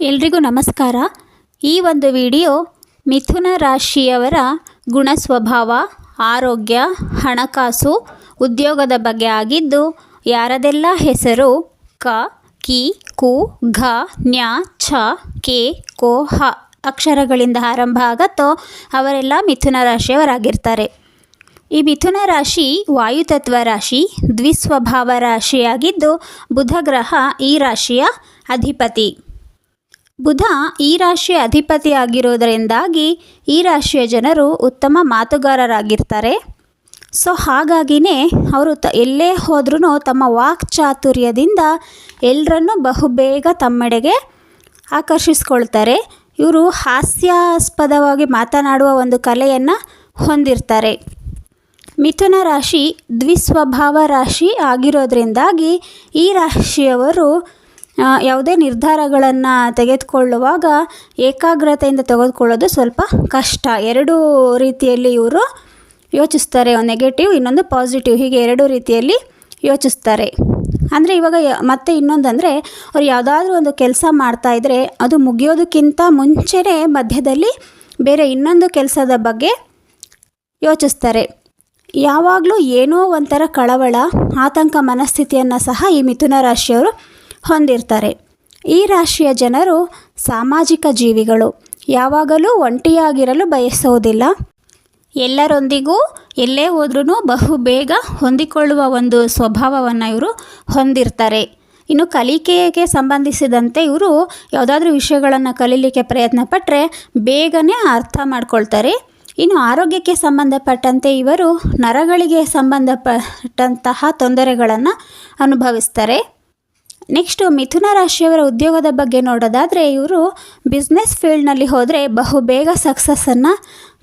ಎಲ್ರಿಗೂ ನಮಸ್ಕಾರ. ಈ ಒಂದು ವಿಡಿಯೋ ಮಿಥುನ ರಾಶಿಯವರ ಗುಣ ಸ್ವಭಾವ, ಆರೋಗ್ಯ, ಹಣಕಾಸು, ಉದ್ಯೋಗದ ಬಗ್ಗೆ ಆಗಿದ್ದು, ಯಾರದೆಲ್ಲ ಹೆಸರು ಕ, ಕಿ, ಕು, ಘ, ನ್ಯ, ಛ, ಕೆ, ಕೋ, ಹ ಅಕ್ಷರಗಳಿಂದ ಆರಂಭ ಆಗತ್ತೋ ಅವರೆಲ್ಲ ಮಿಥುನ ರಾಶಿಯವರಾಗಿರ್ತಾರೆ. ಈ ಮಿಥುನ ರಾಶಿ ವಾಯುತತ್ವ ರಾಶಿ, ದ್ವಿಸ್ವಭಾವ ರಾಶಿಯಾಗಿದ್ದು ಬುಧ ಗ್ರಹ ಈ ರಾಶಿಯ ಅಧಿಪತಿ. ಬುಧ ಈ ರಾಶಿಯ ಅಧಿಪತಿ ಆಗಿರೋದರಿಂದಾಗಿ ಈ ರಾಶಿಯ ಜನರು ಉತ್ತಮ ಮಾತುಗಾರರಾಗಿರ್ತಾರೆ. ಸೊ, ಹಾಗಾಗಿನೇ ಅವರು ತ, ಎಲ್ಲೇ ಹೋದ್ರೂ ತಮ್ಮ ವಾಕ್ ಚಾತುರ್ಯದಿಂದ ಎಲ್ಲರನ್ನೂ ಬಹುಬೇಗ ತಮ್ಮೆಡೆಗೆ ಆಕರ್ಷಿಸ್ಕೊಳ್ತಾರೆ. ಇವರು ಹಾಸ್ಯಾಸ್ಪದವಾಗಿ ಮಾತನಾಡುವ ಒಂದು ಕಲೆಯನ್ನು ಹೊಂದಿರ್ತಾರೆ. ಮಿಥುನ ರಾಶಿ ದ್ವಿಸ್ವಭಾವ ರಾಶಿ ಆಗಿರೋದ್ರಿಂದಾಗಿ ಈ ರಾಶಿಯವರು ಯಾವುದೇ ನಿರ್ಧಾರಗಳನ್ನು ತೆಗೆದುಕೊಳ್ಳುವಾಗ ಏಕಾಗ್ರತೆಯಿಂದ ತೆಗೆದುಕೊಳ್ಳೋದು ಸ್ವಲ್ಪ ಕಷ್ಟ. ಎರಡೂ ರೀತಿಯಲ್ಲಿ ಇವರು ಯೋಚಿಸ್ತಾರೆ. ಒಂದು ನೆಗೆಟಿವ್ ಇನ್ನೊಂದು ಪಾಸಿಟಿವ್ ಹೀಗೆ ಎರಡು ರೀತಿಯಲ್ಲಿ ಯೋಚಿಸ್ತಾರೆ. ಅಂದರೆ ಇವಾಗ ಮತ್ತೆ ಇನ್ನೊಂದಂದರೆ ಅವ್ರು ಯಾವುದಾದ್ರೂ ಒಂದು ಕೆಲಸ ಮಾಡ್ತಾಯಿದ್ರೆ ಅದು ಮುಗಿಯೋದಕ್ಕಿಂತ ಮುಂಚೆನೇ ಮಧ್ಯದಲ್ಲಿ ಬೇರೆ ಇನ್ನೊಂದು ಕೆಲಸದ ಬಗ್ಗೆ ಯೋಚಿಸ್ತಾರೆ. ಯಾವಾಗಲೂ ಏನೋ ಒಂಥರ ಕಳವಳ, ಆತಂಕ ಮನಸ್ಥಿತಿಯನ್ನು ಸಹ ಈ ಮಿಥುನ ರಾಶಿಯವರು ಹೊಂದಿರ್ತಾರೆ. ಈ ರಾಶಿಯ ಜನರು ಸಾಮಾಜಿಕ ಜೀವಿಗಳು. ಯಾವಾಗಲೂ ಒಂಟಿಯಾಗಿರಲು ಬಯಸೋದಿಲ್ಲ. ಎಲ್ಲರೊಂದಿಗೂ ಎಲ್ಲೇ ಹೋದ್ರೂ ಬಹು ಬೇಗ ಹೊಂದಿಕೊಳ್ಳುವ ಒಂದು ಸ್ವಭಾವವನ್ನು ಇವರು ಹೊಂದಿರ್ತಾರೆ. ಇನ್ನು ಕಲಿಕೆಗೆ ಸಂಬಂಧಿಸಿದಂತೆ ಇವರು ಯಾವುದಾದ್ರೂ ವಿಷಯಗಳನ್ನು ಕಲೀಲಿಕ್ಕೆ ಪ್ರಯತ್ನ ಪಟ್ಟರೆ ಬೇಗನೆ ಅರ್ಥ ಮಾಡ್ಕೊಳ್ತಾರೆ. ಇನ್ನು ಆರೋಗ್ಯಕ್ಕೆ ಸಂಬಂಧಪಟ್ಟಂತೆ ಇವರು ನರಗಳಿಗೆ ಸಂಬಂಧಪಟ್ಟಂತಹ ತೊಂದರೆಗಳನ್ನು ಅನುಭವಿಸ್ತಾರೆ. ನೆಕ್ಸ್ಟು ಮಿಥುನ ರಾಶಿಯವರ ಉದ್ಯೋಗದ ಬಗ್ಗೆ ನೋಡೋದಾದರೆ ಇವರು ಬಿಸ್ನೆಸ್ ಫೀಲ್ಡ್ನಲ್ಲಿ ಹೋದರೆ ಬಹು ಬೇಗ ಸಕ್ಸಸ್ಸನ್ನು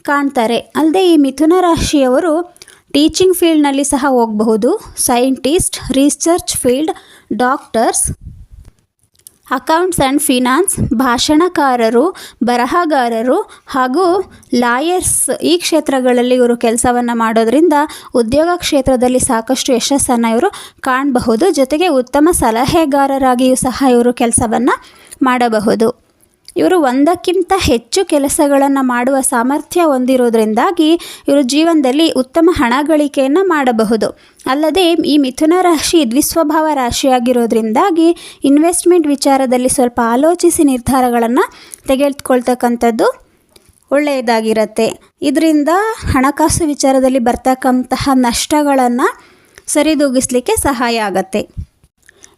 ಕಾಣ್ತಾರೆ. ಅಲ್ಲದೆ ಈ ಮಿಥುನ ರಾಶಿಯವರು ಟೀಚಿಂಗ್ ಫೀಲ್ಡ್ನಲ್ಲಿ ಸಹ ಹೋಗಬಹುದು. Scientist research field doctors accounts and finance ಭಾಷಣಕಾರರು, ಬರಹಗಾರರು ಹಾಗೂ ಲಾಯರ್ಸ್ ಈ ಕ್ಷೇತ್ರಗಳಲ್ಲಿ ಇವರು ಕೆಲಸವನ್ನು ಮಾಡೋದ್ರಿಂದ ಉದ್ಯೋಗ ಕ್ಷೇತ್ರದಲ್ಲಿ ಸಾಕಷ್ಟು ಯಶಸ್ಸನ್ನು ಇವರು ಕಾಣಬಹುದು. ಜೊತೆಗೆ ಉತ್ತಮ ಸಲಹೆಗಾರರಾಗಿಯೂ ಸಹ ಇವರು ಕೆಲಸವನ್ನು ಮಾಡಬಹುದು. ಇವರು ಒಂದಕ್ಕಿಂತ ಹೆಚ್ಚು ಕೆಲಸಗಳನ್ನು ಮಾಡುವ ಸಾಮರ್ಥ್ಯ ಹೊಂದಿರೋದ್ರಿಂದಾಗಿ ಇವರು ಜೀವನದಲ್ಲಿ ಉತ್ತಮ ಹಣ ಗಳಿಕೆಯನ್ನು ಮಾಡಬಹುದು. ಅಲ್ಲದೆ ಈ ಮಿಥುನ ರಾಶಿ ದ್ವಿಸ್ವಭಾವ ರಾಶಿಯಾಗಿರೋದ್ರಿಂದಾಗಿ ಇನ್ವೆಸ್ಟ್ಮೆಂಟ್ ವಿಚಾರದಲ್ಲಿ ಸ್ವಲ್ಪ ಆಲೋಚಿಸಿ ನಿರ್ಧಾರಗಳನ್ನು ತೆಗೆದುಕೊಳ್ತಕ್ಕಂಥದ್ದು ಒಳ್ಳೆಯದಾಗಿರುತ್ತೆ. ಇದರಿಂದ ಹಣಕಾಸು ವಿಚಾರದಲ್ಲಿ ಬರ್ತಕ್ಕಂತಹ ನಷ್ಟಗಳನ್ನು ಸರಿದೂಗಿಸಲಿಕ್ಕೆ ಸಹಾಯ ಆಗತ್ತೆ.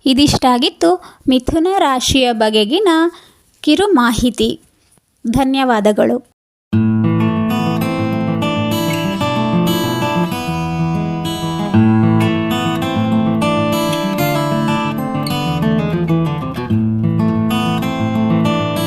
ಇದಿಷ್ಟಾಗಿತ್ತು ಮಿಥುನ ರಾಶಿಯ ಬಗೆಗಿನ ಕಿರು ಮಾಹಿತಿ ಧನ್ಯವಾದಗಳು.